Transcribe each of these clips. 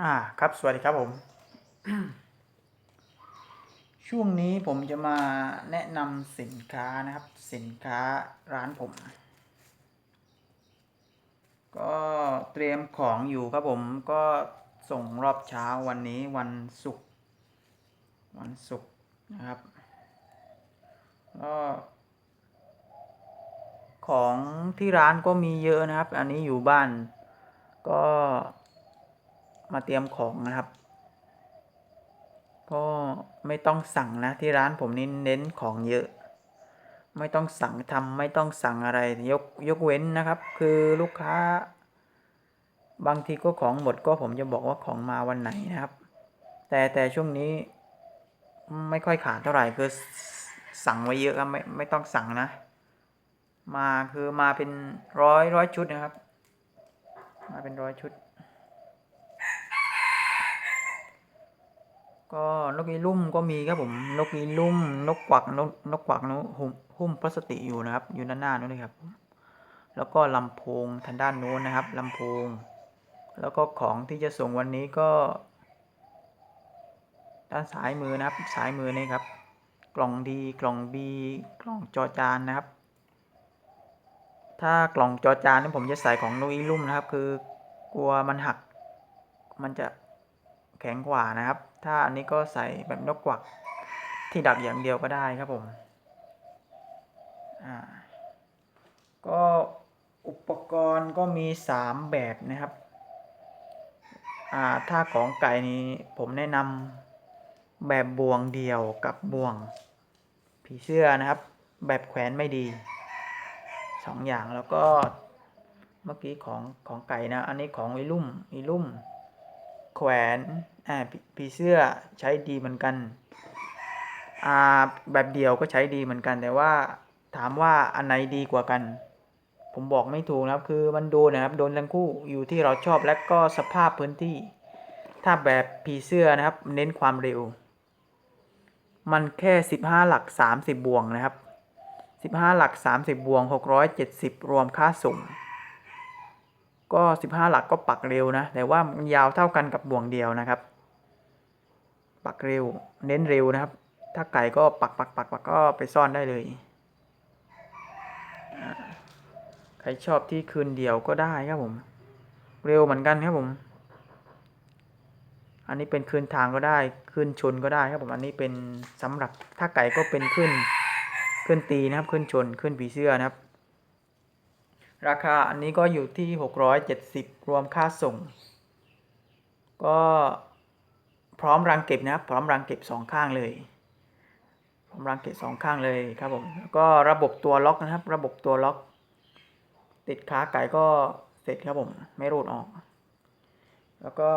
อ่าครับสวัสดีครับผม ช่วงนี้ผมจะมาแนะนำสินค้านะครับ สินค้าร้านผม ก็เตรียมของอยู่ครับผมก็ส่งรอบเช้าวันนี้วันศุกร์วันศุกร์นะครับก็ของที่ร้านก็มีเยอะนะครับ อันนี้อยู่บ้านก็ มาเตรียมของนะครับ ก็ไม่ต้องสั่งนะที่ร้านผมนี่เน้นของเยอะ ไม่ต้องสั่งทำไม่ต้องสั่งอะไรยกยกเว้นนะครับ คือลูกค้า บางทีก็ของหมดก็ผมจะบอกว่าของมาวันไหนนะครับ แต่แต่ช่วงนี้ไม่ค่อยขาดเท่าไหร่คือสั่งไว้เยอะครับไม่ไม่ต้องสั่งนะ มาคือมาเป็นร้อยร้อยชุดนะครับ มาเป็นร้อยชุด ก็นกอีลุ่มก็มีครับผม นกอีลุ่ม นกกวัก นกนกกวักนกหุ้มหุ้มพลาสติกอยู่นะครับ อยู่ด้านหน้านู้นเลยครับ แล้วก็ลำโพงทางด้านโน้นนะครับลำโพง แล้วก็ของที่จะส่งวันนี้ก็ ด้านซ้ายมือนะครับซ้ายมือนี่ครับ กล่องดีกล่องบีกล่องจอจานนะครับ ถ้ากล่องจอจานนี่ผมจะใส่ของนกอีลุ่มนะครับ คือกลัวมันหัก มันจะแข็งกว่านะครับ ถ้าอันนี้ก็ใส่แบบนกกวักที่ดักอย่างเดียวก็ได้ครับผมอ่าก็อุปกรณ์ก็มีสามแบบนะครับอ่าถ้าของไก่นี้ผมแนะนำแบบบ่วงเดียวกับบ่วงผีเสื้อนะครับ แบบแขวนไม่ดีสองอย่างแล้วก็เมื่อกี้ของของไก่นะ อันนี้ของอีลุ่มอีลุ่ม แขวน อ่าผีเสื้อใช้ดีเหมือนกันอ่าแบบเดียวก็ใช้ดีเหมือนกัน แต่ว่าถามว่าอันไหนดีกว่ากัน ผมบอกไม่ถูกนะครับ คือมันโดนนะครับโดนทั้งคู่อยู่ที่เราชอบและก็สภาพพื้นที่ ถ้าแบบผีเสื้อนะครับ เน้นความเร็ว มันแค่ 15 หลัก 30 บวงนะครับ 15 หลัก 30 บวง 670 รวมค่าส่งก็ 15 หลักก็ปักเร็วนะ แต่ว่ามันยาวเท่ากันกับบ่วงเดียวนะครับ ปักเร็ว เน้นเร็วนะครับ ถ้าไก่ก็ปักปักปักปักก็ไปซ่อนได้เลย ใครชอบที่คืนเดียวก็ได้ครับผม เร็วเหมือนกันครับผม อันนี้เป็นคืนทางก็ได้ คืนชนก็ได้ครับผม อันนี้เป็นสำหรับถ้าไก่ก็เป็นขึ้นขึ้นตีนะครับ ขึ้นชน ขึ้นผีเสื้อนะครับ ราคาอันนี้ก็อยู่ที่ 670 รวมค่าส่ง ก็ พร้อมรังเก็บนะครับพร้อมรังเก็บสองข้างเลยพร้อมรังเก็บสองข้างเลยครับผมแล้วก็ระบบตัวล็อกนะครับ ระบบตัวล็อก ติดขาไก่ก็เสร็จครับผมไม่รูดออก แล้วก็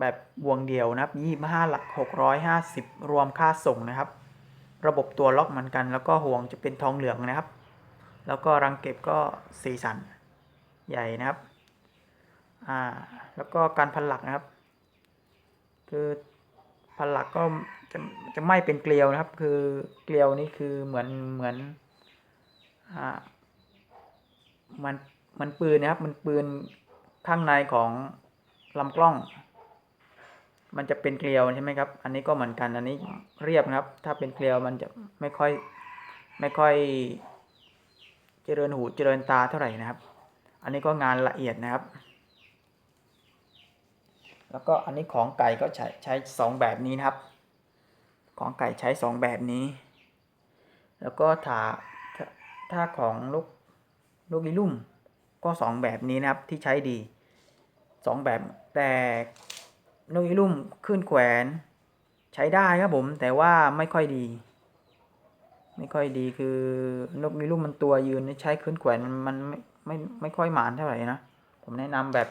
แบบวงเดียวนะครับ25หลัก650รวมค่าส่งนะครับ ระบบตัวล็อกเหมือนกัน แล้วก็ห่วงจะเป็นทองเหลืองนะครับ แล้วก็รังเก็บก็สีสันใหญ่นะครับ อ่า แล้วก็การพันหลักนะครับ คือพันหลักก็จะจะไม่เป็นเกลียวนะครับ คือเกลียวนี่คือเหมือนเหมือนอ่ามันมันปืนนะครับ มันปืนข้างในของลำกล้อง มันจะเป็นเกลียวใช่ไหมครับ อันนี้ก็เหมือนกันอันนี้เรียบนะครับ ถ้าเป็นเกลียวมันจะไม่ค่อยไม่ค่อยเจริญหูเจริญตาเท่าไหร่นะครับ อันนี้ก็งานละเอียดนะครับ แล้วก็อันนี้ของไก่ก็ใช้ใช้สองแบบนี้นะครับ ของไก่ใช้สองแบบนี้ แล้วก็ถ้าถ้าถ้าของลูกลูกอีลุ่มก็สองแบบนี้นะครับที่ใช้ดีสองแบบแต่นกอีลุ่มขึ้นแขวนใช้ได้ครับผม แต่ว่าไม่ค่อยดี ไม่ค่อยดีคือนกอีลุ่มมันตัวยืนใช้ขึ้นแขวนมันมันไม่ไม่ไม่ค่อยหมานเท่าไหร่นะ ผมแนะนำแบบ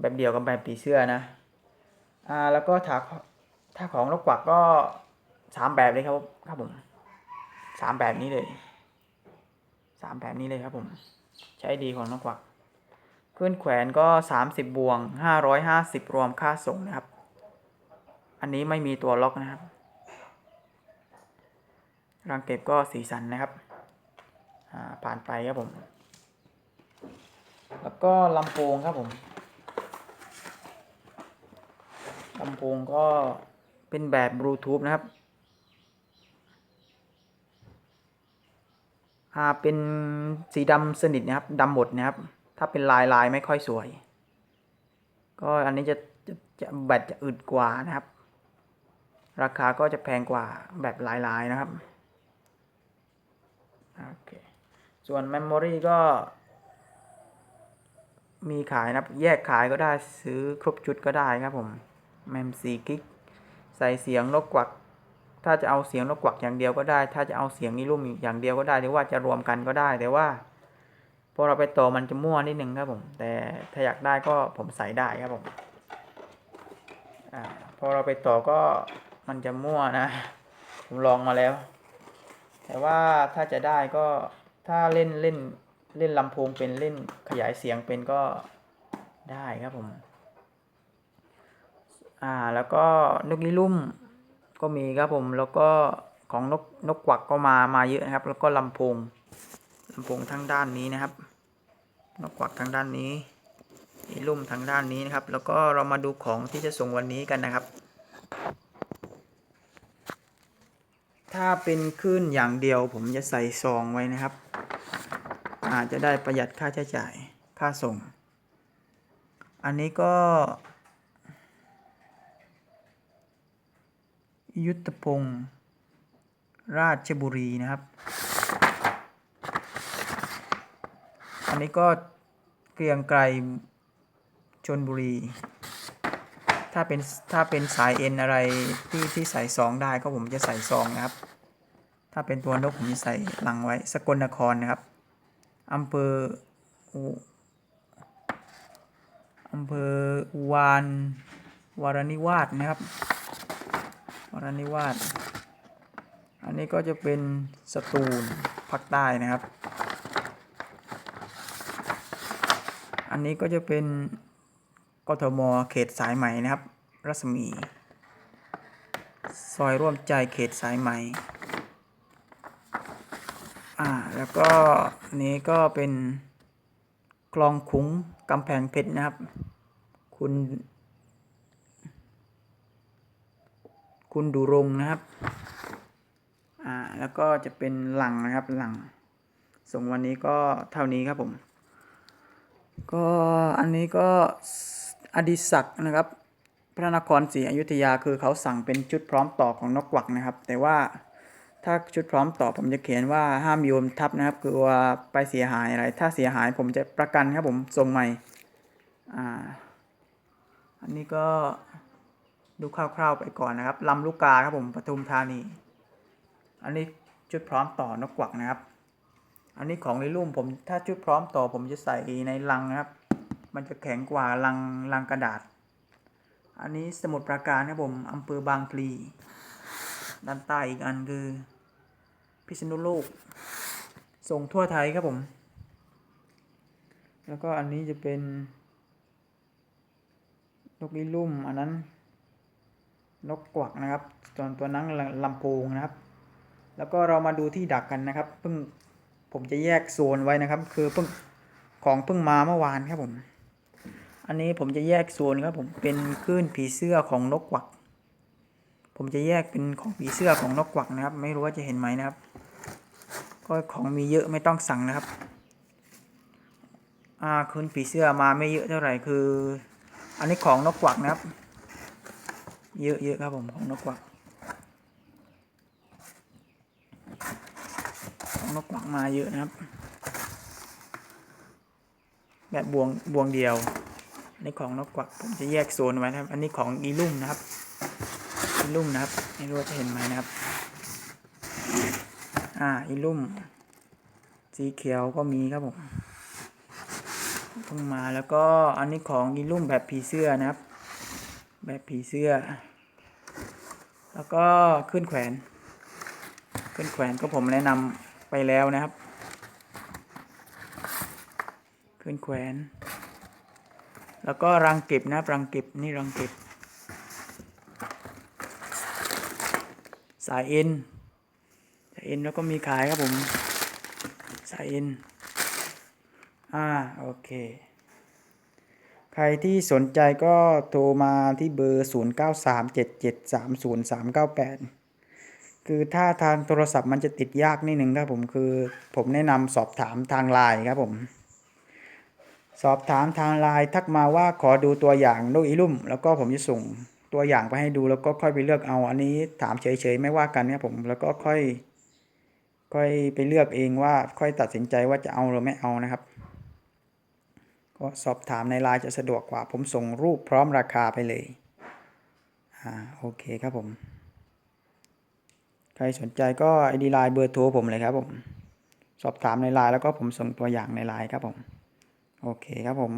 แบบเดียวกับแบบผีเสื้อนะอ่าแล้วก็ถ้าถ้าของนกกวักก็สามแบบเลยครับครับผมสามแบบนี้เลยสามแบบนี้เลยครับผม ใช้ดีของนกกวักขึ้นแขวนก็สามสิบบวงห้าร้อยห้าสิบรวมค่าส่งนะครับ อันนี้ไม่มีตัวล็อกนะครับรังเก็บก็สีสันนะครับอ่าผ่านไปครับผม แล้วก็ลำโพงครับผมำโพงก็เป็นแบบบลูทูธนะครับ อ่า เป็นสีดำสนิทนะครับดำหมดนะครับ ถ้าเป็นลายลายไม่ค่อยสวย ก็อันนี้จะจะจะแบตจะอึดกว่านะครับ ราคาก็จะแพงกว่าแบบลายลายนะครับ โอเค ส่วน Memory ก็มีขายนะครับ แยกขายก็ได้ซื้อครบชุดก็ได้ครับผม แมมสี่กิกใส่เสียงนกกวัก ถ้าจะเอาเสียงนกกวักอย่างเดียวก็ได้ ถ้าจะเอาเสียงนิรุ่มอย่างเดียวก็ได้ หรือว่าจะรวมกันก็ได้ แต่ว่าพอเราไปต่อมันจะมั่วนิดนึงครับผม แต่ถ้าอยากได้ก็ผมใส่ได้ครับผมอพอเราไปต่อก็มันจะมั่วนะ ผมลองมาแล้ว แต่ว่าถ้าจะได้ก็ถ้าเล่นเล่นเล่นลำโพงเป็นเล่นขยายเสียงเป็นก็ได้ครับผม อ่าแล้วก็นกลิลุ่มก็มีครับผมแล้วก็ของนกนกกวักก็มามาเยอะนะครับ แล้วก็ลำโพงลำโพงทางด้านนี้นะครับ นกกวักทางด้านนี้ลิลุ่มทางด้านนี้นะครับ แล้วก็เรามาดูของที่จะส่งวันนี้กันนะครับ ถ้าเป็นคลื่นอย่างเดียวผมจะใส่ซองไว้นะครับ อาจจะได้ประหยัดค่าใช้จ่ายค่าส่ง อันนี้ก็ ยุทธพงศ์ราชบุรีนะครับ อันนี้ก็เกรียงไกรชนบุรี ถ้าเป็นถ้าเป็นสายเอ็นอะไรที่ที่ใส่ซองได้ก็ผมจะใส่ซองนะครับ ถ้าเป็นตัวนกผมจะใส่หลังไว้สกลนครนะครับอำเภออำเภอวานวารนิวาสนะครับ รนิวาสอันนี้ก็จะเป็นสตูลภาคใต้นะครับ อันนี้ก็จะเป็นกทมเขตสายไหมนะครับ รัศมี ซอยร่วมใจเขตสายไหมอ่าแล้วก็นี้ก็เป็นกลองขุงกำแพงเพชรนะครับ คุณ คุณดูรงนะครับ อ่า แล้วก็จะเป็นหลังนะครับหลัง ส่งวันนี้ก็เท่านี้ครับผม ก็อันนี้ก็อดิศักนะครับ พระนครศรีอยุธยาคือเขาสั่งเป็นชุดพร้อมต่อของนกกวักนะครับ แต่ว่าถ้าชุดพร้อมต่อผมจะเขียนว่าห้ามโยนทับนะครับ คือว่าไปเสียหายอะไร ถ้าเสียหายผมจะประกันครับผมส่งใหม่ อ่า อันนี้ก็ ดูคร่าวๆไปก่อนนะครับลำลูกกาครับผมปทุมธานี อันนี้ชุดพร้อมต่อนกกวักนะครับ อันนี้ของในรุ่มผมถ้าชุดพร้อมต่อผมจะใส่ในลังนะครับ มันจะแข็งกว่าลังลังกระดาษ อันนี้สมุดปราการครับผมอำเภอบางพลีด้านใต้อีกอันคือพิษณุโลก ส่งทั่วไทยครับผม แล้วก็อันนี้จะเป็นนกอีลุ่มอันนั้น นกกวักนะครับตัวตัวนั้นลำโพงนะครับ แล้วก็เรามาดูที่ดักกันนะครับ เพิ่งผมจะแยกโซนไว้นะครับ คือเพิ่งของเพิ่งมาเมื่อวานครับผม อันนี้ผมจะแยกโซนครับผมเป็นคลื่นผีเสื้อของนกกวัก ผมจะแยกเป็นของผีเสื้อของนกกวักนะครับ ไม่รู้ว่าจะเห็นไหมนะครับ ก็ของมีเยอะไม่ต้องสั่งนะครับอ่าคลื่นผีเสื้อมาไม่เยอะเท่าไหร่คือ อันนี้ของนกกวักนะครับ เยอะเยอะครับผมของนกกวักของนกกวักมาเยอะนะครับ แบบบวงบวงเดียวอันนี้ของนกกวักผมจะแยกโซนไว้นะครับ อันนี้ของอีลุ่มนะครับอีลุ่มนะครับไม่รู้จะเห็นไหมนะครับ อ่าอีลุ่มสีเขียวก็มีครับผมเพิ่งมาแล้วก็อันนี้ของอีลุ่มแบบผีเสื้อนะครับ แบบผีเสื้อ แล้วก็ขึ้นแขวน ขึ้นแขวนก็ผมแนะนำไปแล้วนะครับ ขึ้นแขวน แล้วก็รังเก็บนะครับรังเก็บนี่รังเก็บ สายเอ็นสายเอ็นแล้วก็มีขายครับผม สายเอ็นอ่าโอเค ใครที่สนใจก็โทรมาที่เบอร์ 0937730398 คือถ้าทางโทรศัพท์มันจะติดยากนิดหนึ่งครับผมคือผมแนะนำสอบถามทางไลน์ครับผม สอบถามทางไลน์ทักมาว่าขอดูตัวอย่างนกอีลุ่ม แล้วก็ผมจะส่งตัวอย่างไปให้ดูแล้วก็ค่อยไปเลือกเอา อันนี้ถามเฉยๆไม่ว่ากันครับผมแล้วก็ค่อย ค่อยไปเลือกเองว่าค่อยตัดสินใจว่าจะเอาหรือไม่เอานะครับ ก็สอบถามในไลน์จะสะดวกกว่า ผมส่งรูปพร้อมราคาไปเลย อ่าโอเคครับผม ใครสนใจก็ไอดีไลน์เบอร์โทรผมเลยครับผม สอบถามในไลน์แล้วก็ผมส่งตัวอย่างในไลน์ครับผม โอเคครับผม